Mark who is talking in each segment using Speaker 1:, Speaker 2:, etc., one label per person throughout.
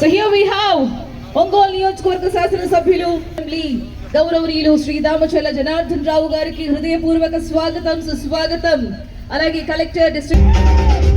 Speaker 1: So here we have Ongole నియోజకవర్గ శాసనసభ్యులు assembly గౌరవనీయులు శ్రీ దామచల్ల జనార్దన్ రావు గారికి హృదయపూర్వక స్వాగతం సుస్వాగతం అలాగే కలెక్టర్ డిస్ట్రిక్ట్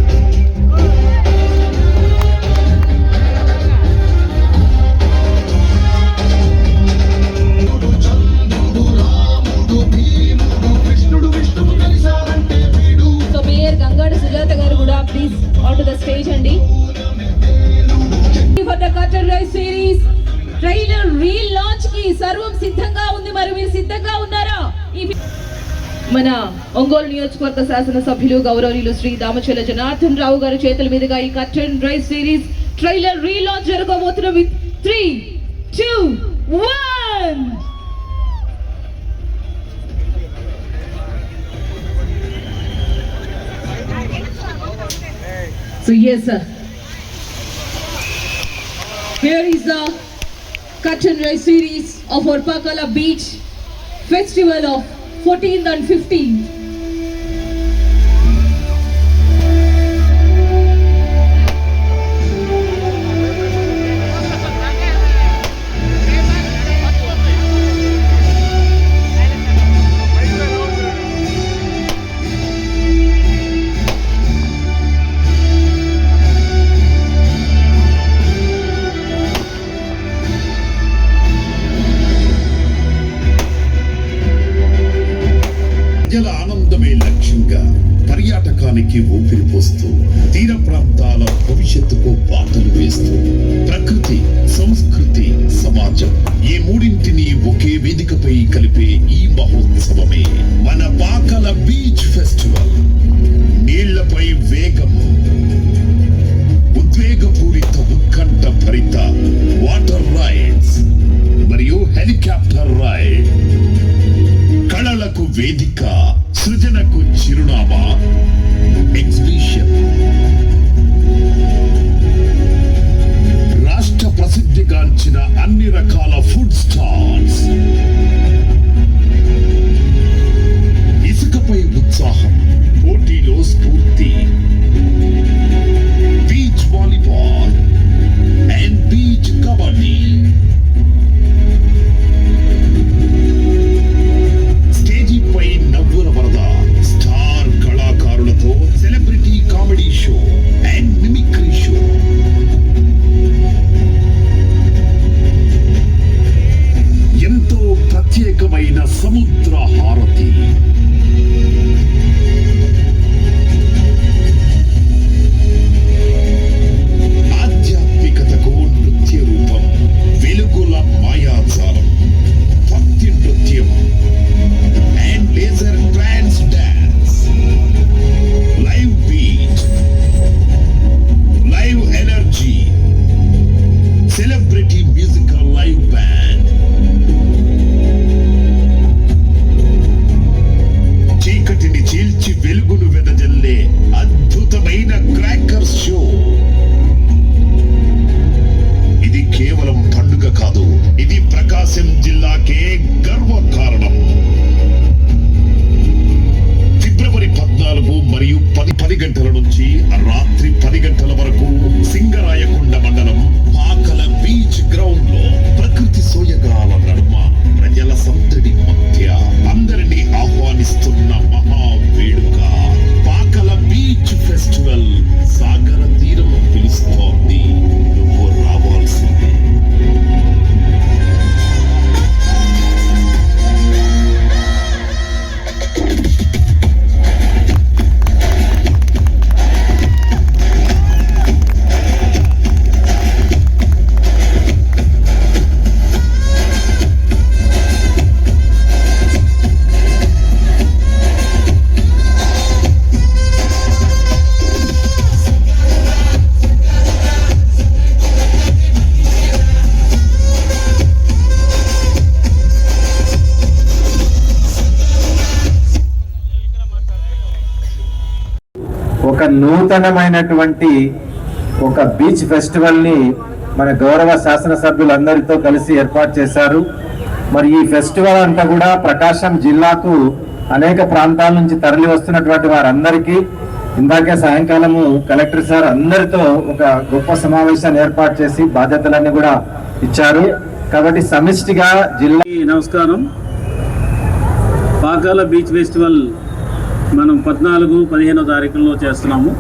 Speaker 1: మన ఒంగోలు నియోజకవర్గ శాసనసభ్యులు గౌరవనీయులు శ్రీ దామచల జనార్దన్ రావు గారి చేతుల మీదుగా ఈ curtain raiser series trailer reel launch జరగబోతున్న with three two one So yes, sir. Here is the cut and dry series of Orpakala Beach Festival of 14th and 15th.
Speaker 2: పర్యాటకానికి ఊపిరి పోస్తూ తీర ప్రాంతాల భవిష్యత్తుకు బాటలు వేస్తూ ప్రకృతి సంస్కృతి సమాజం ఈ మూడింటిని ఒకే వేదికపై కలిపే ఈ మహోత్సవమే మన పాకల బీచ్ ఫెస్టివల్. నీళ్ళపై వేగము ఉద్వేగపూరిత ఉత్కంఠ భరిత వాటర్ రైడ్స్ మరియు హెలికాప్టర్ రైడ్. కళలకు వేదిక సృజనకు చిరునామా live band. చీకటిని చీల్చి వెలుగును వెదజల్లే అద్భుతమైన క్రాకర్ షో ఇది కేవలం పండుగ కాదు ఇది ప్రకాశం జిల్లాకే గర్వకారణం ఫిబ్రవరి పద్నాలుగు మరియు పది పది గంటల నుంచి
Speaker 3: నూతనమైనటువంటి ఒక బీచ్ ఫెస్టివల్ని మన గౌరవ శాసనసభ్యులందరితో కలిసి ఏర్పాటు చేశారు. మరి ఈ ఫెస్టివల్ అంతా కూడా ప్రకాశం జిల్లాకు అనేక ప్రాంతాల నుంచి తరలి వస్తున్నటువంటి వారందరికీ ఇందాకే సాయంకాలము కలెక్టర్ సార్ అందరితో ఒక గొప్ప సమావేశాన్ని ఏర్పాటు చేసి బాధ్యతలన్నీ కూడా ఇచ్చారు. కాబట్టి సమిష్టిగా జిల్లా
Speaker 4: నమస్కారం. పాకాల బీచ్ ఫెస్టివల్ మనం పద్నాలుగు పదిహేనో తారీఖుల్లో చేస్తున్నాము.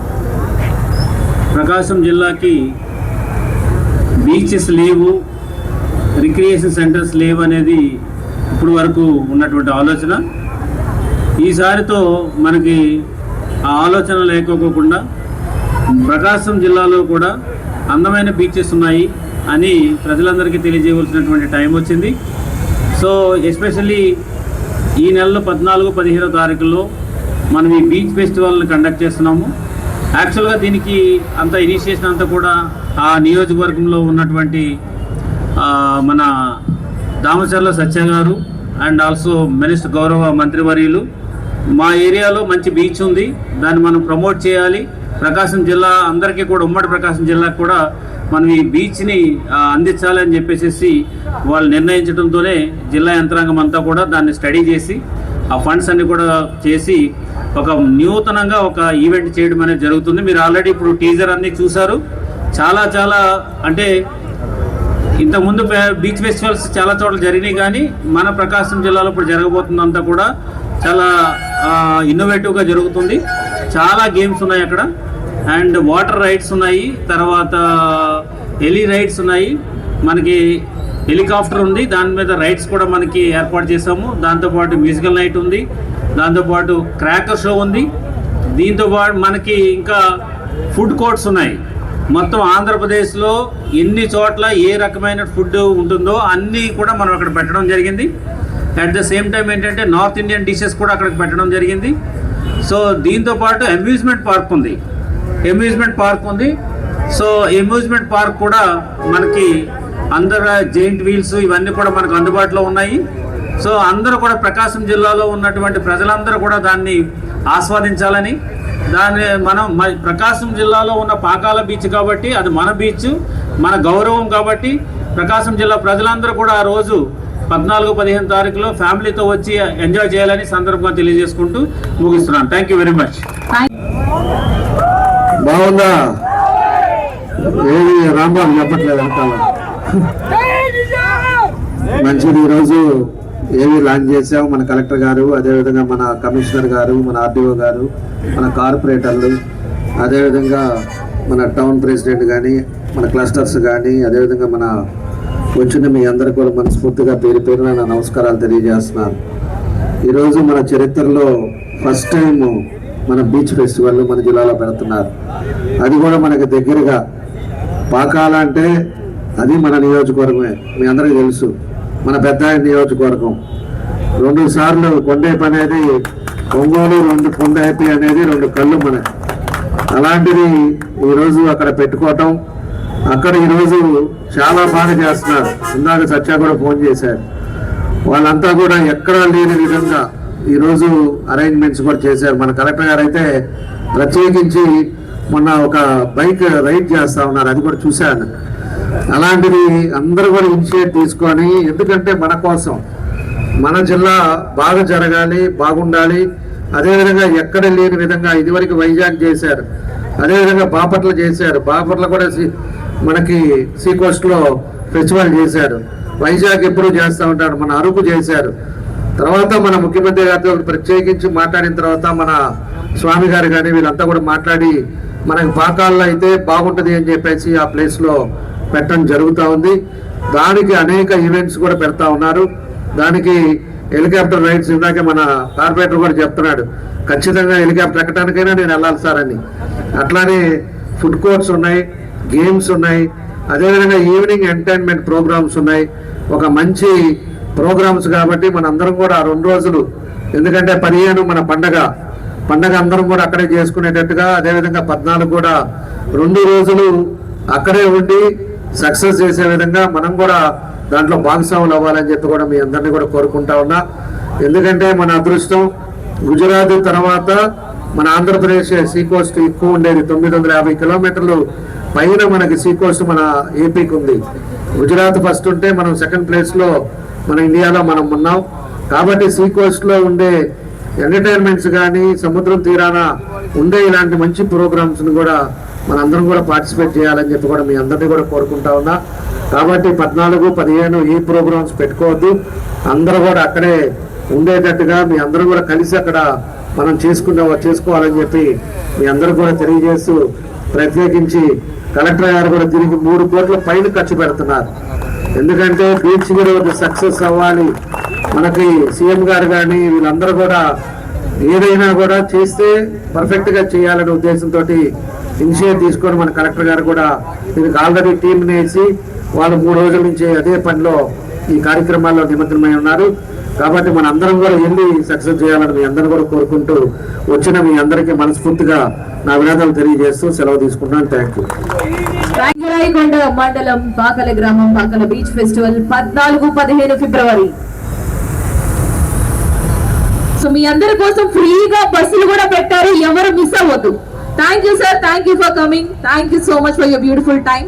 Speaker 4: ప్రకాశం జిల్లాకి బీచెస్ లేవు రిక్రియేషన్ సెంటర్స్ లేవు అనేది ఇప్పుడు వరకు ఉన్నటువంటి ఆలోచన. ఈసారితో మనకి ఆ ఆలోచన లేకపోకుండా ప్రకాశం జిల్లాలో కూడా అందమైన బీచెస్ ఉన్నాయి అని ప్రజలందరికీ తెలియజేయవలసినటువంటి టైం వచ్చింది. సో ఎస్పెషల్లీ ఈ నెలలో పద్నాలుగు పదిహేనో తారీఖుల్లో మనం ఈ బీచ్ ఫెస్టివల్ని కండక్ట్ చేస్తున్నాము. యాక్చువల్గా దీనికి అంత ఇనిషియేషన్ అంతా కూడా ఆ నియోజకవర్గంలో ఉన్నటువంటి మన దామచర్ల సత్య గారు అండ్ ఆల్సో మినిస్టర్ గౌరవ మంత్రివర్యులు. మా ఏరియాలో మంచి బీచ్ ఉంది. దాన్ని మనం ప్రమోట్ చేయాలి. ప్రకాశం జిల్లా అందరికీ కూడా ఉమ్మడి ప్రకాశం జిల్లాకు కూడా మనం ఈ బీచ్ని అందించాలి అని చెప్పేసి వాళ్ళు నిర్ణయించడంతోనే జిల్లా యంత్రాంగం అంతా కూడా దాన్ని స్టడీ చేసి ఆ ఫండ్స్ అన్ని కూడా చేసి ఒక నూతనంగా ఒక ఈవెంట్ చేయడం అనేది జరుగుతుంది. మీరు ఆల్రెడీ ఇప్పుడు టీజర్ అన్ని చూసారు చాలా చాలా అంటే ఇంతకుముందు బీచ్ ఫెస్టివల్స్ చాలా చోట్ల జరిగినాయి కానీ మన ప్రకాశం జిల్లాలో ఇప్పుడు జరగబోతుందంతా కూడా చాలా ఇన్నోవేటివ్గా జరుగుతుంది. చాలా గేమ్స్ ఉన్నాయి అక్కడ. అండ్ వాటర్ రైడ్స్ ఉన్నాయి. తర్వాత హెలి రైడ్స్ ఉన్నాయి. మనకి హెలికాప్టర్ ఉంది. దాని మీద రైడ్స్ కూడా మనకి ఏర్పాటు చేసాము దాంతోపాటు మ్యూజికల్ నైట్ ఉంది. దాంతోపాటు క్రాకర్ షో ఉంది. దీంతో పాటు మనకి ఇంకా ఫుడ్ కోర్ట్స్ ఉన్నాయి. మొత్తం ఆంధ్రప్రదేశ్లో ఎన్ని చోట్ల ఏ రకమైన ఫుడ్ ఉంటుందో అన్నీ కూడా మనం అక్కడ పెట్టడం జరిగింది. అట్ ద సేమ్ టైం ఏంటంటే నార్త్ ఇండియన్ డిషెస్ కూడా అక్కడికి పెట్టడం జరిగింది. సో దీంతో పాటు అమ్యూజ్మెంట్ పార్క్ ఉంది. అమ్యూజ్మెంట్ పార్క్ ఉంది. సో అమ్యూజ్మెంట్ పార్క్ కూడా మనకి అందర జెయింట్ వీల్స్ ఇవన్నీ కూడా మనకు అందుబాటులో ఉన్నాయి. సో అందరూ కూడా ప్రకాశం జిల్లాలో ఉన్నటువంటి ప్రజలందరూ కూడా దాన్ని ఆస్వాదించాలని దాన్ని మనం మన ప్రకాశం జిల్లాలో ఉన్న పాకాల బీచ్ కాబట్టి అది మన బీచ్ మన గౌరవం కాబట్టి ప్రకాశం జిల్లా ప్రజలందరూ కూడా ఆ రోజు పద్నాలుగు పదిహేను తారీఖులో ఫ్యామిలీతో వచ్చి ఎంజాయ్ చేయాలని సందర్భంగా తెలియజేసుకుంటూ ముగిస్తున్నాను. థ్యాంక్ యూ వెరీ మచ్
Speaker 5: బాగుందా? ఏది రాంబాబు చెప్పట్లేదు మంచిది ఈరోజు. ఏవి లాంచ్ చేసావు మన కలెక్టర్ గారు అదేవిధంగా మన కమిషనర్ గారు మన ఆర్డీఓ గారు మన కార్పొరేటర్లు అదేవిధంగా మన టౌన్ ప్రెసిడెంట్ కానీ మన క్లస్టర్స్ కానీ అదేవిధంగా మన వచ్చిన మీ అందరు కూడా మనస్ఫూర్తిగా పేరు పేరున నా నమస్కారాలు తెలియజేస్తున్నాను. ఈరోజు మన చరిత్రలో ఫస్ట్ టైం మన బీచ్ ఫెస్టివల్ మన జిల్లాలో పెడుతున్నారు. అది కూడా మనకి దగ్గరగా. పాకాలంటే అది మన నియోజకవర్గమే. మీ అందరికీ తెలుసు. మన పెద్ద నియోజకవర్గం. రెండు సార్లు కొండేపు అనేది ఒంగోలు రెండు కొండేపి అనేది రెండు కళ్ళు మన. అలాంటిది ఈరోజు అక్కడ పెట్టుకోవటం. అక్కడ ఈరోజు చాలా బాగా చేస్తున్నారు. ఇందాక సత్య కూడా ఫోన్ చేశారు. వాళ్ళంతా కూడా ఎక్కడా లేని విధంగా ఈరోజు అరేంజ్మెంట్స్ కూడా చేశారు. మన కలెక్టర్ గారు అయితే ప్రత్యేకించి మొన్న ఒక బైక్ రైడ్ చేస్తా ఉన్నారు. అది కూడా చూశాను. అలాంటిది అందరూ కూడా ఇనిషియేట్ తీసుకొని ఎందుకంటే మన కోసం మన జిల్లా బాగా జరగాలి బాగుండాలి. అదేవిధంగా ఎక్కడ లేని విధంగా ఇదివరకు వైజాగ్ చేశారు అదేవిధంగా బాపట్ల చేశారు బాపట్ల కూడా మనకి సీ కోస్ట్లో ఫెస్టివల్ చేశారు. వైజాగ్ ఎప్పుడు చేస్తూ ఉంటారు మన అరుకు చేశారు. తర్వాత మన ముఖ్యమంత్రి గారితో ప్రత్యేకించి మాట్లాడిన తర్వాత మన స్వామి గారు కానీ వీళ్ళంతా కూడా మాట్లాడి మనకి పాకాల్లో అయితే బాగుంటుంది అని చెప్పేసి ఆ ప్లేస్లో పెట్టడం జరుగుతూ ఉంది. దానికి అనేక ఈవెంట్స్ కూడా పెడతా ఉన్నారు. దానికి హెలికాప్టర్ రైడ్స్ ఇందాక మన కార్పొరేటర్ కూడా చెప్తున్నాడు. ఖచ్చితంగా హెలికాప్టర్ ఎక్కడానికైనా నేను వెళ్ళాలి సార్ అని. అట్లానే ఫుడ్ కోర్ట్స్ ఉన్నాయి గేమ్స్ ఉన్నాయి. అదేవిధంగా ఈవినింగ్ ఎంటర్టైన్మెంట్ ప్రోగ్రామ్స్ ఉన్నాయి. ఒక మంచి ప్రోగ్రామ్స్ కాబట్టి మన అందరం కూడా ఆ రెండు రోజులు ఎందుకంటే పదిహేను మన పండగ. పండగ అందరం కూడా అక్కడే చేసుకునేటట్టుగా అదేవిధంగా పద్నాలుగు కూడా రెండు రోజులు అక్కడే ఉండి సక్సెస్ చేసే విధంగా మనం కూడా దాంట్లో భాగస్వాములు అవ్వాలని చెప్పి కూడా మీ అందరినీ కూడా కోరుకుంటా ఉన్నా. ఎందుకంటే మన అదృష్టం గుజరాత్ తర్వాత మన ఆంధ్రప్రదేశ్ సీ కోస్ట్ ఎక్కువ ఉండేది. తొమ్మిది వందల యాభై కిలోమీటర్లు పైన మనకి సీ కోస్ట్ మన ఏపీకి ఉంది. గుజరాత్ ఫస్ట్ ఉంటే మనం సెకండ్ ప్లేస్లో మన ఇండియాలో మనం ఉన్నాం. కాబట్టి సీ ఉండే ఎంటర్టైన్మెంట్స్ కానీ సముద్రం తీరాన ఉండే ఇలాంటి మంచి ప్రోగ్రామ్స్ని కూడా మనందరం కూడా పార్టిసిపేట్ చేయాలని చెప్పి కూడా మీ అందరినీ కూడా కోరుకుంటా ఉన్నా. కాబట్టి పద్నాలుగు పదిహేను ఈ ప్రోగ్రామ్స్ పెట్టుకోవద్దు. అందరూ కూడా అక్కడే ఉండేటట్టుగా మీ అందరూ కూడా కలిసి అక్కడ మనం చేసుకున్న చేసుకోవాలని చెప్పి మీ అందరూ కూడా తెలియజేస్తూ ప్రత్యేకించి కలెక్టర్ గారు కూడా దీనికి మూడు కోట్ల పైన ఖర్చు పెడుతున్నారు. ఎందుకంటే బీచ్ కూడా సక్సెస్ అవ్వాలి. మనకి సీఎం గారు కానీ వీళ్ళందరూ కూడా ఏదైనా కూడా చేస్తే పర్ఫెక్ట్గా చేయాలనే ఉద్దేశంతో ఇనిషియేట్ తీసుకొని మన కలెక్టర్ గారు కూడా దీనికి ఆల్రెడీ టీం వేసి వాళ్ళు మూడు రోజుల నుంచి అదే పనిలో ఈ కార్యక్రమాల్లో నిమగ్నమై ఉన్నారు. కాబట్టి మన అందరం కూడా వెళ్ళి సక్సెస్ చేయాలని మీ అందరూ కూడా కోరుకుంటూ వచ్చిన మీ అందరికీ మనస్ఫూర్తిగా నా వినోదాలు తెలియజేస్తూ సెలవు తీసుకుంటున్నాను. థ్యాంక్ యూ
Speaker 6: రాయకొండ మండలం బాకల గ్రామం పాకల బీచ్ ఫెస్టివల్ పద్నాలుగు పదిహేను ఫిబ్రవరి. సో మీ అందరి కోసం ఫ్రీగా బస్సులు కూడా పెట్టారు. ఎవరు మిస్ అవ్వద్దు. Thank you sir thank you for coming thank you so much for your beautiful time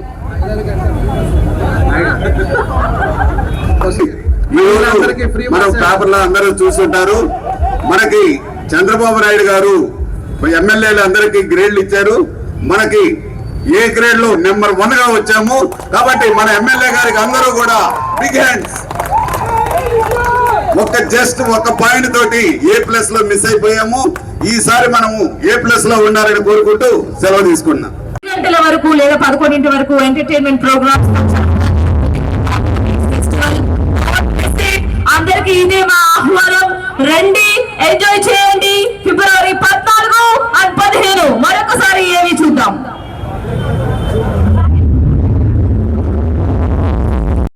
Speaker 7: ఈరోజు మనం పేపర్లో అందరూ చూస్తుంటారు. మనకి చంద్రబాబు నాయుడు గారు ఎమ్మెల్యేలు అందరికి గ్రేడ్లు ఇచ్చారు. మనకి ఏ గ్రేడ్లో నెంబర్ వన్గా వచ్చాము. కాబట్టి మన ఎమ్మెల్యే గారికి అందరూ కూడా బిగ్ హ్యాండ్స్ ఒక జస్ట్ ఒక పాయింట్ తోటి ఏ ప్లస్లో మిస్ అయిపోయాము. ఈసారి మనము ఏ ప్లస్లో ఉండాలని కోరుకుంటూ సెలవు తీసుకున్నాం
Speaker 6: గంటల వరకు లేదా పదకొండింటి వరకు ఎంటర్టైన్మెంట్ ప్రోగ్రామ్ అందరికి ఇదే మా ఆహ్వానం. రండి ఎంజాయ్ చేయండి. ఫిబ్రవరి పద్నాలుగు అండ్ పదిహేను. మరొకసారి ఏమి చూద్దాం.